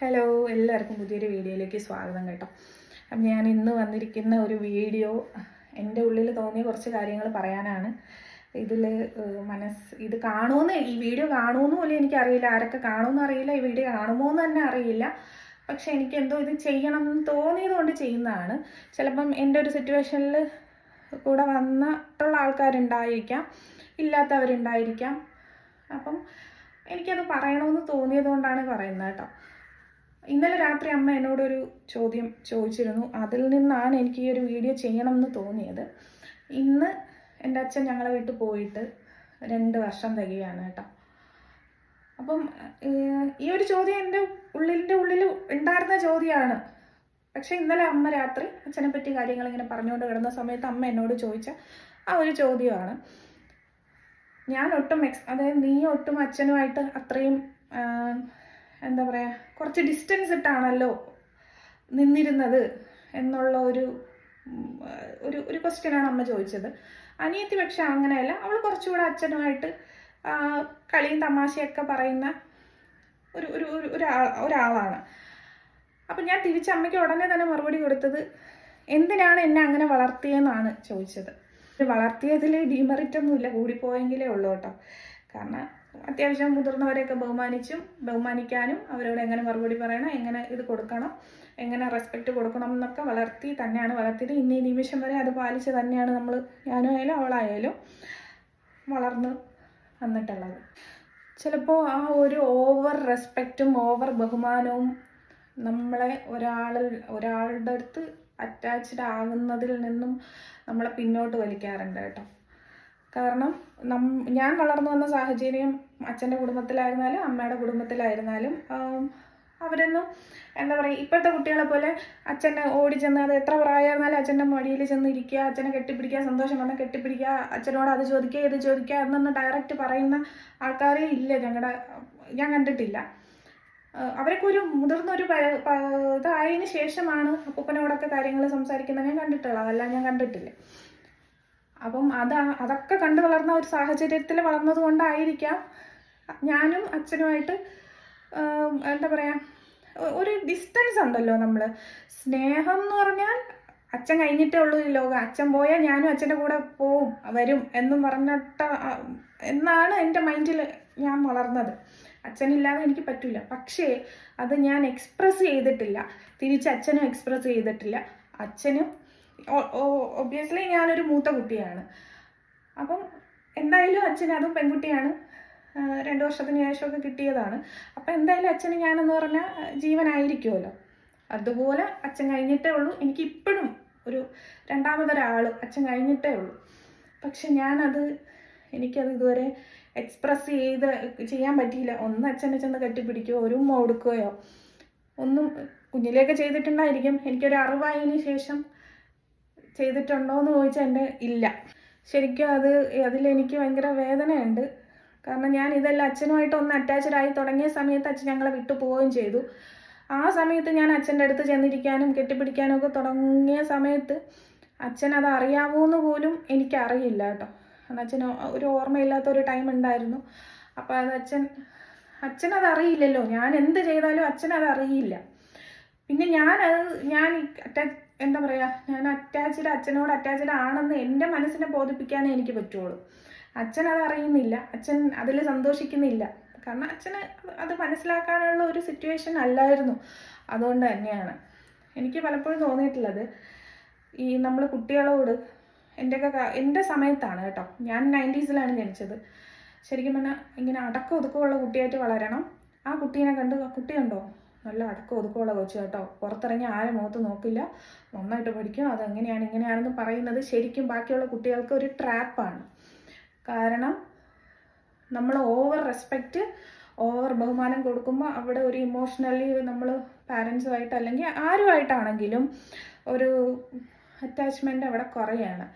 Hello എല്ലാവർക്കും പുതിയൊരു വീഡിയോയിലേക്ക് സ്വാഗതം കേട്ടോ. അപ്പം ഞാൻ ഇന്ന് വന്നിരിക്കുന്ന ഒരു വീഡിയോ എന്റെ ഉള്ളിൽ തോന്നിയ കുറച്ച് കാര്യങ്ങൾ പറയാനാണ്. ഇതിൽ മനസ്സ് ഇത് കാണുമെന്ന് ഈ വീഡിയോ കാണുമെന്ന് പോലും എനിക്കറിയില്ല. ആരൊക്കെ കാണുമെന്ന് അറിയില്ല ഈ വീഡിയോ കാണുമോ എന്ന് തന്നെ അറിയില്ല. പക്ഷെ എനിക്ക് എന്തോ ഇത് ചെയ്യണം എന്ന് തോന്നിയത് കൊണ്ട് ചെയ്യുന്നതാണ്. ചിലപ്പം എന്റെ ഒരു സിറ്റുവേഷനിൽ കൂടെ വന്നിട്ടുള്ള ആൾക്കാരുണ്ടായിരിക്കാം ഇല്ലാത്തവരുണ്ടായിരിക്കാം. അപ്പം എനിക്കത് പറയണമെന്ന് തോന്നിയതുകൊണ്ടാണ് പറയുന്നത് കേട്ടോ. ഇന്നലെ രാത്രി അമ്മ എന്നോടൊരു ചോദ്യം ചോദിച്ചിരുന്നു. അതിൽ നിന്നാണ് എനിക്ക് ഈ ഒരു വീഡിയോ ചെയ്യണം എന്ന് തോന്നിയത്. ഇന്ന് എന്റെ അച്ഛൻ ഞങ്ങളെ വീട്ടിൽ പോയിട്ട് രണ്ട് വർഷം തികയാണ് കേട്ടോ. അപ്പം ഈ ഒരു ചോദ്യം എന്റെ ഉള്ളിന്റെ ഉള്ളിൽ ഉണ്ടായിരുന്ന ചോദ്യമാണ്. പക്ഷെ ഇന്നലെ അമ്മ രാത്രി അച്ഛനെ പറ്റി കാര്യങ്ങൾ ഇങ്ങനെ പറഞ്ഞുകൊണ്ട് കിടന്ന സമയത്ത് അമ്മ എന്നോട് ചോദിച്ച ആ ഒരു ചോദ്യമാണ്. ഞാൻ ഒട്ടും എക്സ് അതായത് നീ ഒട്ടും അച്ഛനുമായിട്ട് അത്രയും എന്താ പറയുക കുറച്ച് ഡിസ്റ്റൻസ് ഇട്ടാണല്ലോ നിന്നിരുന്നത് എന്നുള്ള ഒരു ഒരു ഒരു ക്വസ്റ്റ്യനാണ് അമ്മ ചോദിച്ചത്. അനിയത്തി പക്ഷെ അങ്ങനെയല്ല അവൾ കുറച്ചുകൂടെ അച്ഛനുമായിട്ട് കളിയും തമാശയൊക്കെ പറയുന്ന ഒരു ഒരു ഒരു ഒരാ- ഒരാളാണ്. അപ്പം ഞാൻ തിരിച്ച് അമ്മയ്ക്ക് ഉടനെ തന്നെ മറുപടി കൊടുത്തത് എന്തിനാണ് എന്നെ അങ്ങനെ വളർത്തിയെന്നാണ്? ചോദിച്ചത്. വളർത്തിയതിൽ ഡിമെറിറ്റ് ഒന്നുമില്ല കൂടിപ്പോയെങ്കിലേ ഉള്ളൂ കേട്ടോ. കാരണം അത്യാവശ്യം മുതിർന്നവരെയൊക്കെ ബഹുമാനിച്ചും ബഹുമാനിക്കാനും അവരോട് എങ്ങനെ മറുപടി പറയണം എങ്ങനെ ഇത് കൊടുക്കണം എങ്ങനെ റെസ്പെക്റ്റ് കൊടുക്കണം എന്നൊക്കെ വളർത്തി തന്നെയാണ് വളർത്തിയത്. ഇന്ന് ഈ നിമിഷം വരെ അത് പാലിച്ച് തന്നെയാണ് നമ്മൾ ഞാനായാലും അവളായാലും വളർന്ന് വന്നിട്ടുള്ളത്. ചിലപ്പോൾ ആ ഒരു ഓവർ റെസ്പെക്റ്റും ഓവർ ബഹുമാനവും നമ്മളെ ഒരാളിൽ ഒരാളുടെ അടുത്ത് അറ്റാച്ച്ഡ് ആകുന്നതിൽ നിന്നും നമ്മളെ പിന്നോട്ട് വലിക്കാറുണ്ട് കേട്ടോ. കാരണം നം ഞാൻ വളർന്നു വന്ന സാഹചര്യം അച്ഛന്റെ കുടുംബത്തിലായിരുന്നാലും അമ്മയുടെ കുടുംബത്തിലായിരുന്നാലും അവരൊന്നും എന്താ പറയുക ഇപ്പോഴത്തെ കുട്ടികളെ പോലെ അച്ഛനെ ഓടി ചെന്ന് അത് എത്ര പ്രായമായിരുന്നാലും അച്ഛന്റെ മടിയിൽ ചെന്ന് ഇരിക്കുക അച്ഛനെ കെട്ടിപ്പിടിക്കുക സന്തോഷം വന്നാൽ കെട്ടിപ്പിടിക്കുക അച്ഛനോട് അത് ചോദിക്കുക ഇത് ചോദിക്കുക എന്നൊന്ന് ഡയറക്റ്റ് പറയുന്ന ആൾക്കാരേ ഇല്ല ഞങ്ങളുടെ ഞാൻ കണ്ടിട്ടില്ല. അവരൊക്കെ ഒരു മുതിർന്ന ഒരു ഇതായതിനു ശേഷമാണ് അപ്പൂപ്പനോടൊക്കെ കാര്യങ്ങൾ സംസാരിക്കുന്നത്. ഞാൻ കണ്ടിട്ടുള്ളത് അതല്ല ഞാൻ കണ്ടിട്ടില്ല. അപ്പം അത് അതൊക്കെ കണ്ടു വളർന്ന ഒരു സാഹചര്യത്തിൽ വളർന്നത് കൊണ്ടായിരിക്കാം ഞാനും അച്ഛനുമായിട്ട് എന്താ പറയുക ഒരു ഡിസ്റ്റൻസ് ഉണ്ടല്ലോ നമ്മൾ സ്നേഹം എന്ന് പറഞ്ഞാൽ അച്ഛൻ കഴിഞ്ഞിട്ടേ ഉള്ളൂ ഈ ലോകം. അച്ഛൻ പോയാൽ ഞാനും അച്ഛന്റെ കൂടെ പോവും വരും എന്നും പറഞ്ഞിട്ട് എന്നാണ് എന്റെ മൈൻഡിൽ ഞാൻ വളർന്നത്. അച്ഛനില്ലാതെ എനിക്ക് പറ്റില്ല പക്ഷേ അത് ഞാൻ എക്സ്പ്രസ് ചെയ്തിട്ടില്ല. തിരിച്ച് അച്ഛനും എക്സ്പ്രസ് ചെയ്തിട്ടില്ല. അച്ഛനും ഒബ്വിയസ്ലി ഞാനൊരു മൂത്ത കുട്ടിയാണ്. അപ്പം എന്തായാലും അച്ഛൻ അതും പെൺകുട്ടിയാണ്. രണ്ട് വർഷത്തിന് ശേഷമൊക്കെ കിട്ടിയതാണ്. അപ്പം എന്തായാലും അച്ഛന് ഞാനെന്ന് പറഞ്ഞാൽ ജീവനായിരിക്കുമല്ലോ. അതുപോലെ അച്ഛൻ കഴിഞ്ഞിട്ടേ ഉള്ളൂ. എനിക്ക് ഇപ്പോഴും ഒരു രണ്ടാമതൊരാൾ അച്ഛൻ കഴിഞ്ഞിട്ടേ ഉള്ളൂ. പക്ഷെ ഞാനത് എനിക്കത് ഇതുവരെ എക്സ്പ്രസ് ചെയ്ത് ചെയ്യാൻ പറ്റിയില്ല. ഒന്ന് അച്ഛനെ ചെന്ന് കെട്ടിപ്പിടിക്കുകയോ ഒരു ഉമ്മ കൊടുക്കുകയോ ഒന്നും കുഞ്ഞിലെയൊക്കെ ചെയ്തിട്ടുണ്ടായിരിക്കും. എനിക്കൊരു അറിവായതിനു ശേഷം ചെയ്തിട്ടുണ്ടോ എന്ന് ചോദിച്ചാൽ എന്റെ ഇല്ല. ശരിക്കും അത് അതിലെനിക്ക് ഭയങ്കര വേദനയുണ്ട്. കാരണം ഞാൻ ഇതെല്ലാം അച്ഛനുമായിട്ട് ഒന്ന് അറ്റാച്ച്ഡ് ആയി തുടങ്ങിയ സമയത്ത് അച്ഛൻ ഞങ്ങളെ വിട്ടു പോവുകയും ചെയ്തു. ആ സമയത്ത് ഞാൻ അച്ഛന്റെ അടുത്ത് ചെന്നിരിക്കാനും കെട്ടിപ്പിടിക്കാനും ഒക്കെ തുടങ്ങിയ സമയത്ത് അച്ഛൻ അത് അറിയാമോ എന്ന് പോലും എനിക്കറിയില്ല കേട്ടോ. അന്ന് അച്ഛന് ഒരു ഓർമ്മയില്ലാത്ത ഒരു ടൈം ഉണ്ടായിരുന്നു. അപ്പോൾ അത് അച്ഛൻ അച്ഛനത് അറിയില്ലല്ലോ ഞാൻ എന്ത് ചെയ്താലും അച്ഛനത് അറിയില്ല പിന്നെ ഞാൻ അത് ഞാൻ അറ്റാച്ച് എന്താ പറയുക ഞാൻ അറ്റാച്ച്ഡ് അച്ഛനോട് അറ്റാച്ച്ഡ് ആണെന്ന് എന്റെ മനസ്സിനെ ബോധിപ്പിക്കാനേ എനിക്ക് പറ്റുള്ളൂ. അച്ഛൻ അത് അറിയുന്നില്ല അച്ഛൻ അതിൽ സന്തോഷിക്കുന്നില്ല. കാരണം അച്ഛന് അത് മനസ്സിലാക്കാനുള്ള ഒരു സിറ്റുവേഷൻ അല്ലായിരുന്നു. അതുകൊണ്ട് തന്നെയാണ്. എനിക്ക് പലപ്പോഴും തോന്നിയിട്ടുള്ളത് ഈ നമ്മൾ കുട്ടികളോട് എന്റെയൊക്കെ എന്റെ സമയത്താണ് കേട്ടോ. ഞാൻ നയന്റീസിലാണ് ജനിച്ചത്. ശരിക്കും പറഞ്ഞാൽ ഇങ്ങനെ അടക്കം ഒതുക്കമുള്ള കുട്ടിയായിട്ട് വളരണം. ആ കുട്ടീനെ കണ്ട് കുട്ടിയുണ്ടോ? നല്ല അടക്കം ഒതുക്കമുള്ള കൊച്ചു കേട്ടോ. പുറത്തിറങ്ങി ആരും മുഖത്ത് നോക്കില്ല. നന്നായിട്ട് പഠിക്കും അതെങ്ങനെയാണ് ഇങ്ങനെയാണെന്ന് പറയുന്നത് ശരിക്കും ബാക്കിയുള്ള കുട്ടികൾക്ക് ഒരു ട്രാപ്പാണ്. കാരണം നമ്മൾ ഓവർ റെസ്പെക്റ്റ് ഓവർ ബഹുമാനം കൊടുക്കുമ്പോൾ അവിടെ ഒരു ഇമോഷണലി നമ്മൾ പാരൻസുമായിട്ട് അല്ലെങ്കിൽ ആരുമായിട്ടാണെങ്കിലും ഒരു അറ്റാച്ച്മെന്റ് അവിടെ കുറയാണ്.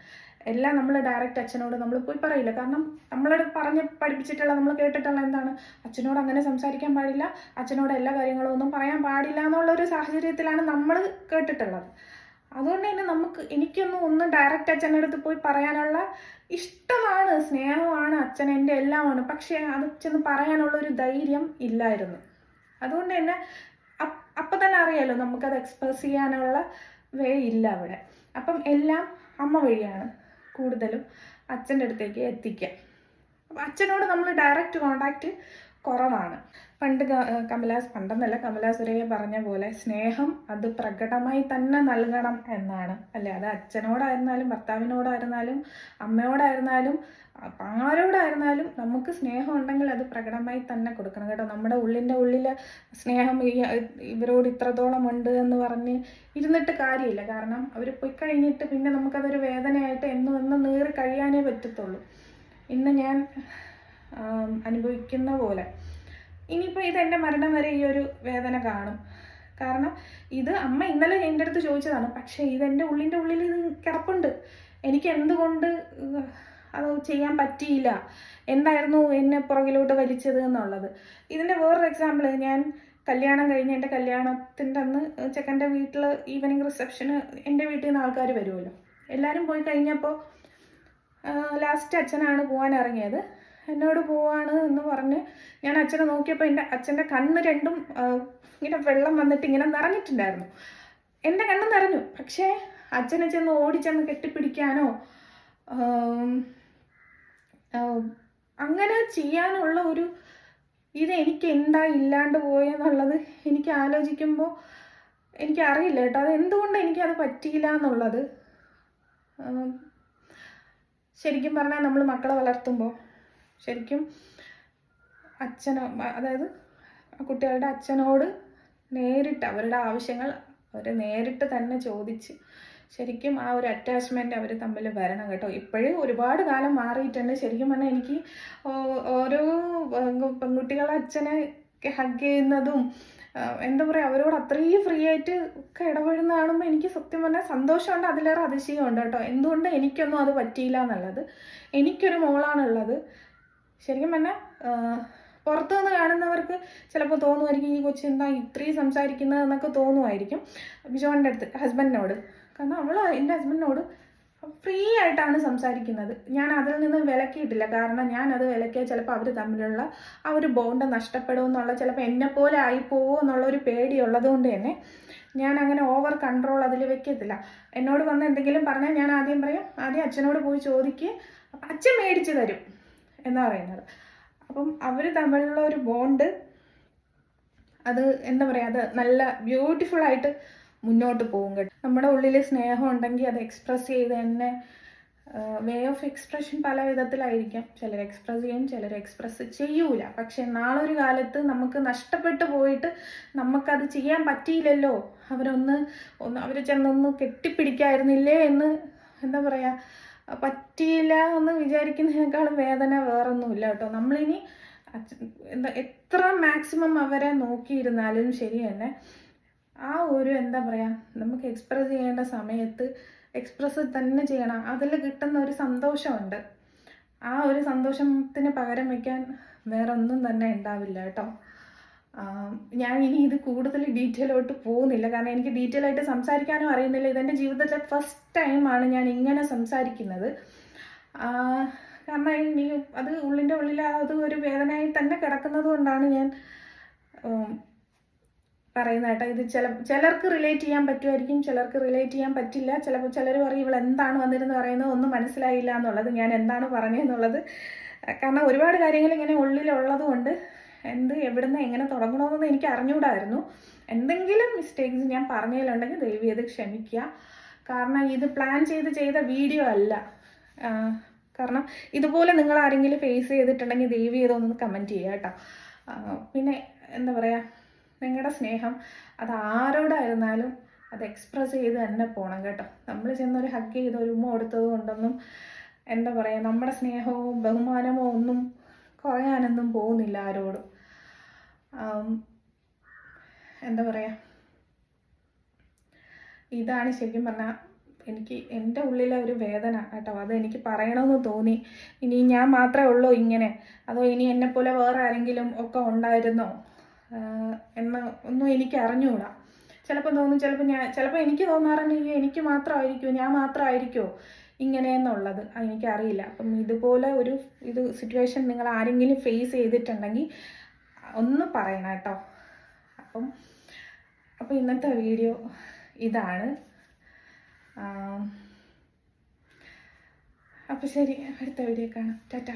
എല്ലാം നമ്മൾ ഡയറക്റ്റ് അച്ഛനോട് നമ്മൾ പോയി പറയില്ല. കാരണം നമ്മളോട് പറഞ്ഞ് പഠിപ്പിച്ചിട്ടുള്ള നമ്മൾ കേട്ടിട്ടുള്ള എന്താണ്? അച്ഛനോട് അങ്ങനെ സംസാരിക്കാൻ പാടില്ല. അച്ഛനോട് എല്ലാ കാര്യങ്ങളും ഒന്നും പറയാൻ പാടില്ല എന്നുള്ള ഒരു സാഹചര്യത്തിലാണ് നമ്മൾ കേട്ടിട്ടുള്ളത്. അതുകൊണ്ട് തന്നെ നമുക്ക് എനിക്കൊന്നും ഒന്നും ഡയറക്റ്റ് അച്ഛന്റെ അടുത്ത് പോയി പറയാനുള്ള ഇഷ്ടമാണ് സ്നേഹമാണ് അച്ഛൻ എന്റെ എല്ലാമാണ്. പക്ഷേ അത് ചെന്ന് പറയാനുള്ള ഒരു ധൈര്യം ഇല്ലായിരുന്നു. അതുകൊണ്ട് തന്നെ അപ്പ തന്നെ അറിയാലോ നമുക്കത് എക്സ്പ്രസ് ചെയ്യാനുള്ള വേ ഇല്ല അവിടെ. അപ്പം എല്ലാം അമ്മ വഴിയാണ്. കൂടുതലും അച്ഛന്റെ അടുത്തേക്ക് എത്തിക്കുക. അപ്പം അച്ഛനോട് നമ്മൾ ഡയറക്റ്റ് കോണ്ടാക്റ്റ് കുറവാണ്. പണ്ട് കമലാസ് പണ്ടെന്നല്ല കമലാസുരയ്യ പറഞ്ഞ പോലെ സ്നേഹം അത് പ്രകടമായി തന്നെ നൽകണം എന്നാണ്. അല്ലേ? അത് അച്ഛനോടായിരുന്നാലും ഭർത്താവിനോടായിരുന്നാലും അമ്മയോടായിരുന്നാലും ആരോടായിരുന്നാലും നമുക്ക് സ്നേഹം ഉണ്ടെങ്കിൽ അത് പ്രകടമായി തന്നെ കൊടുക്കണം കേട്ടോ. നമ്മുടെ ഉള്ളിന്റെ ഉള്ളിൽ സ്നേഹം ഇവരോട് ഇത്രത്തോളം ഉണ്ട് എന്ന് പറഞ്ഞ് ഇരുന്നിട്ട് കാര്യമില്ല. കാരണം അവർ പോയി കഴിഞ്ഞിട്ട് പിന്നെ നമുക്കതൊരു വേദനയായിട്ട് എന്നും എന്നും നീറി കഴിയാനേ പറ്റത്തുള്ളൂ. ഇന്ന് ഞാൻ അനുഭവിക്കുന്ന പോലെ ഇനിയിപ്പോൾ ഇത് എന്റെ മരണം വരെ ഈ ഒരു വേദന കാണും. കാരണം ഇത് അമ്മ ഇന്നലെ എന്റെ അടുത്ത് ചോദിച്ചതാണ് പക്ഷേ ഇത് എന്റെ ഉള്ളിന്റെ ഉള്ളിൽ ഇത് കിടപ്പുണ്ട്. എനിക്ക് എന്തുകൊണ്ട് അത് ചെയ്യാൻ പറ്റിയില്ല? എന്തായിരുന്നു എന്നെ പുറകിലോട്ട് വലിച്ചത് എന്നുള്ളത്? ഇതിന്റെ വേറൊരു എക്സാമ്പിൾ ഞാൻ കല്യാണം കഴിഞ്ഞ് എന്റെ കല്യാണത്തിന്റെ അന്ന് ചെക്കന്റെ വീട്ടിൽ ഈവനിങ് റിസപ്ഷന് എന്റെ വീട്ടിൽ നിന്ന് ആൾക്കാർ വരുമല്ലോ. എല്ലാവരും പോയി കഴിഞ്ഞപ്പോൾ ലാസ്റ്റ് അച്ഛനാണ് പോകാൻ ഇറങ്ങിയത്. എന്നോട് പോവാണ് എന്ന് പറഞ്ഞ് ഞാൻ അച്ഛനെ നോക്കിയപ്പോൾ എന്റെ അച്ഛന്റെ കണ്ണ് രണ്ടും ഇങ്ങനെ വെള്ളം വന്നിട്ട് ഇങ്ങനെ നിറഞ്ഞിട്ടുണ്ടായിരുന്നു. എന്റെ കണ്ണ് നിറഞ്ഞു. പക്ഷേ അച്ഛനെ ചെന്ന് ഓടിച്ചെന്ന് കെട്ടിപ്പിടിക്കാനോ അങ്ങനെ ചെയ്യാനുള്ള ഒരു ഇത് എനിക്ക് എന്താ ഇല്ലാണ്ട് പോയെന്നുള്ളത് എനിക്ക് ആലോചിക്കുമ്പോൾ എനിക്കറിയില്ല കേട്ടോ. അത് എന്തുകൊണ്ട് എനിക്കത് പറ്റിയില്ല എന്നുള്ളത്. ശരിക്കും പറഞ്ഞാൽ നമ്മൾ മക്കളെ വളർത്തുമ്പോൾ ശരിക്കും അച്ഛനോ അതായത് കുട്ടികളുടെ അച്ഛനോട് നേരിട്ട് അവരുടെ ആവശ്യങ്ങൾ അവർ നേരിട്ട് തന്നെ ചോദിച്ച് ശരിക്കും ആ ഒരു അറ്റാച്ച്മെന്റ് അവർ തമ്മിൽ വരണം കേട്ടോ. ഇപ്പോഴും ഒരുപാട് കാലം മാറിയിട്ടുണ്ട്. ശരിക്കും പറഞ്ഞാൽ എനിക്ക് ഓരോ പെൺകുട്ടികളെ അച്ഛനെ ഹഗ് ചെയ്യുന്നതും എന്താ പറയുക അവരോട് അത്രയും ഫ്രീ ആയിട്ട് ഒക്കെ ഇടപെടുന്ന കാണുമ്പോൾ എനിക്ക് സത്യം പറഞ്ഞാൽ സന്തോഷമുണ്ട്. അതിലേറെ അതിശയമുണ്ട് കേട്ടോ. എന്തുകൊണ്ട് എനിക്കൊന്നും അത് പറ്റിയില്ല എന്നുള്ളത്. എനിക്കൊരു മോളാണുള്ളത്. ശരിക്കും പറഞ്ഞാൽ പുറത്തു നിന്ന് കാണുന്നവർക്ക് ചിലപ്പോൾ തോന്നുമായിരിക്കും ഈ കൊച്ചു എന്താ ഇത്രയും സംസാരിക്കുന്നത് എന്നൊക്കെ തോന്നുമായിരിക്കും ബിജോണിന്റെ അടുത്ത് ഹസ്ബൻഡിനോട്. കാരണം അവൾ എന്റെ ഹസ്ബൻഡിനോട് ഫ്രീ ആയിട്ടാണ് സംസാരിക്കുന്നത്. ഞാൻ അതിൽ നിന്ന് വിലക്കിയിട്ടില്ല. കാരണം ഞാൻ അത് വിലക്കിയാൽ ചിലപ്പോൾ അവർ തമ്മിലുള്ള ആ ഒരു ബോണ്ട് നഷ്ടപ്പെടും എന്നുള്ള ചിലപ്പോൾ എന്നെ പോലെ ആയിപ്പോവോ എന്നുള്ള ഒരു പേടിയുള്ളത് കൊണ്ട് തന്നെ ഞാൻ അങ്ങനെ ഓവർ കൺട്രോൾ അതിൽ വെക്കത്തില്ല. എന്നോട് വന്ന് എന്തെങ്കിലും പറഞ്ഞാൽ ഞാൻ ആദ്യം പറയും ആദ്യം അച്ഛനോട് പോയി ചോദിക്കുക അച്ഛൻ മേടിച്ച് തരും. എന്നാ പറയുന്നത്. അപ്പം അവർ തമ്മിലുള്ള ഒരു ബോണ്ട് അത് എന്താ പറയുക അത് നല്ല ബ്യൂട്ടിഫുൾ ആയിട്ട് മുന്നോട്ട് പോകും കേട്ടോ. നമ്മുടെ ഉള്ളിൽ സ്നേഹം ഉണ്ടെങ്കിൽ അത് എക്സ്പ്രസ് ചെയ്ത് തന്നെ വേ ഓഫ് എക്സ്പ്രഷൻ പല വിധത്തിലായിരിക്കാം. ചിലർ എക്സ്പ്രസ് ചെയ്യും ചിലർ എക്സ്പ്രസ് ചെയ്യൂല. പക്ഷെ നാളൊരു കാലത്ത് നമുക്ക് നഷ്ടപ്പെട്ടു പോയിട്ട് നമുക്കത് ചെയ്യാൻ പറ്റിയില്ലല്ലോ. അവരൊന്ന് ഒന്ന് അവർ ചെന്നൊന്ന് കെട്ടിപ്പിടിക്കായിരുന്നില്ലേ എന്ന് എന്താ പറയുക പറ്റിയില്ല എന്ന് വിചാരിക്കുന്നതിനേക്കാളും വേദന വേറൊന്നുമില്ല കേട്ടോ. നമ്മളിനി എന്താ എത്ര മാക്സിമം അവരെ നോക്കിയിരുന്നാലും ശരി തന്നെ ആ ഒരു എന്താ പറയുക നമുക്ക് എക്സ്പ്രസ് ചെയ്യേണ്ട സമയത്ത് എക്സ്പ്രസ് തന്നെ ചെയ്യണം. അതിൽ കിട്ടുന്ന ഒരു സന്തോഷമുണ്ട്. ആ ഒരു സന്തോഷത്തിന് പകരം വയ്ക്കാൻ വേറൊന്നും തന്നെ ഉണ്ടാവില്ല കേട്ടോ. ഞാൻ ഇനി ഇത് കൂടുതൽ ഡീറ്റെയിലോട്ട് പോകുന്നില്ല. കാരണം എനിക്ക് ഡീറ്റെയിൽ ആയിട്ട് സംസാരിക്കാനും അറിയുന്നില്ല. ഇതെന്റെ ജീവിതത്തിലെ ഫസ്റ്റ് ടൈമാണ് ഞാൻ ഇങ്ങനെ സംസാരിക്കുന്നത്. കാരണം ഇനി അത് ഉള്ളിന്റെ ഉള്ളിൽ അത് ഒരു വേദനയായി തന്നെ കിടക്കുന്നത് കൊണ്ടാണ് ഞാൻ പറയുന്ന ഇത് ചില ചിലർക്ക് റിലേറ്റ് ചെയ്യാൻ പറ്റുമായിരിക്കും ചിലർക്ക് റിലേറ്റ് ചെയ്യാൻ പറ്റില്ല. ചിലപ്പോൾ ചിലർ പറയും ഇവൾ എന്താണ് വന്നിരുന്ന് പറയുന്നത്? ഒന്നും മനസ്സിലായില്ല എന്നുള്ളത് ഞാൻ എന്താണ് പറഞ്ഞതെന്നുള്ളത് കാരണം ഒരുപാട് കാര്യങ്ങൾ ഇങ്ങനെ ഉള്ളിലുള്ളത് കൊണ്ട് എന്ത് എവിടുന്ന് എങ്ങനെ തുടങ്ങണമെന്നൊന്നും എനിക്ക് അറിഞ്ഞുകൂടായിരുന്നു എന്തെങ്കിലും മിസ്റ്റേക്സ് ഞാൻ പറഞ്ഞതിലുണ്ടെങ്കിൽ ദയവ് ചെയ്ത് ക്ഷമിക്കുക. കാരണം ഇത് പ്ലാൻ ചെയ്ത് ചെയ്ത വീഡിയോ അല്ല. കാരണം ഇതുപോലെ നിങ്ങൾ ആരെങ്കിലും ഫേസ് ചെയ്തിട്ടുണ്ടെങ്കിൽ ദയവ് ചെയ്ത് ഒന്ന് കമന്റ് ചെയ്യുക കേട്ടോ. പിന്നെ എന്താ പറയുക നിങ്ങളുടെ സ്നേഹം അത് ആരോടായിരുന്നാലും അത് എക്സ്പ്രസ് ചെയ്ത് തന്നെ പോകണം കേട്ടോ. നമ്മൾ ചെന്നൊരു ഹഗ് ചെയ്ത് ഒരു ഉമ്മ കൊടുത്തത് കൊണ്ടൊന്നും എന്താ പറയുക നമ്മുടെ സ്നേഹവും ബഹുമാനമോ ഒന്നും കുറയാനൊന്നും പോകുന്നില്ല ആരോടും. എന്താ പറയുക ഇതാണ് ശരിക്കും പറഞ്ഞാൽ എനിക്ക് എന്റെ ഉള്ളിലെ ഒരു വേദന കേട്ടോ. അത് എനിക്ക് പറയണമെന്ന് തോന്നി. ഇനി ഞാൻ മാത്രമേ ഉള്ളൂ ഇങ്ങനെ. അതോ ഇനി എന്നെപ്പോലെ വേറെ ആരെങ്കിലും ഒക്കെ ഉണ്ടായിരുന്നോ? എന്ന് ഒന്നും എനിക്ക് അറിഞ്ഞുകൂടാ ചിലപ്പോൾ തോന്നും ചിലപ്പോൾ ഞാൻ ചിലപ്പോൾ എനിക്ക് തോന്നാറുണ്ട് "അയ്യോ, എനിക്ക് മാത്രമായിരിക്കുമോ ഞാൻ മാത്രമായിരിക്കുമോ ഇങ്ങനെ എന്നുള്ളത്. അത് എനിക്കറിയില്ല. അപ്പം ഇതുപോലെ ഒരു ഇത് സിറ്റുവേഷൻ നിങ്ങൾ ആരെങ്കിലും ഫേസ് ചെയ്തിട്ടുണ്ടെങ്കിൽ ഒന്ന് പറയണം കേട്ടോ. അപ്പം അപ്പോൾ ഇന്നത്തെ വീഡിയോ ഇതാണ്. അപ്പോൾ ശരി അടുത്ത വീഡിയോ കാണാം. ടാറ്റ.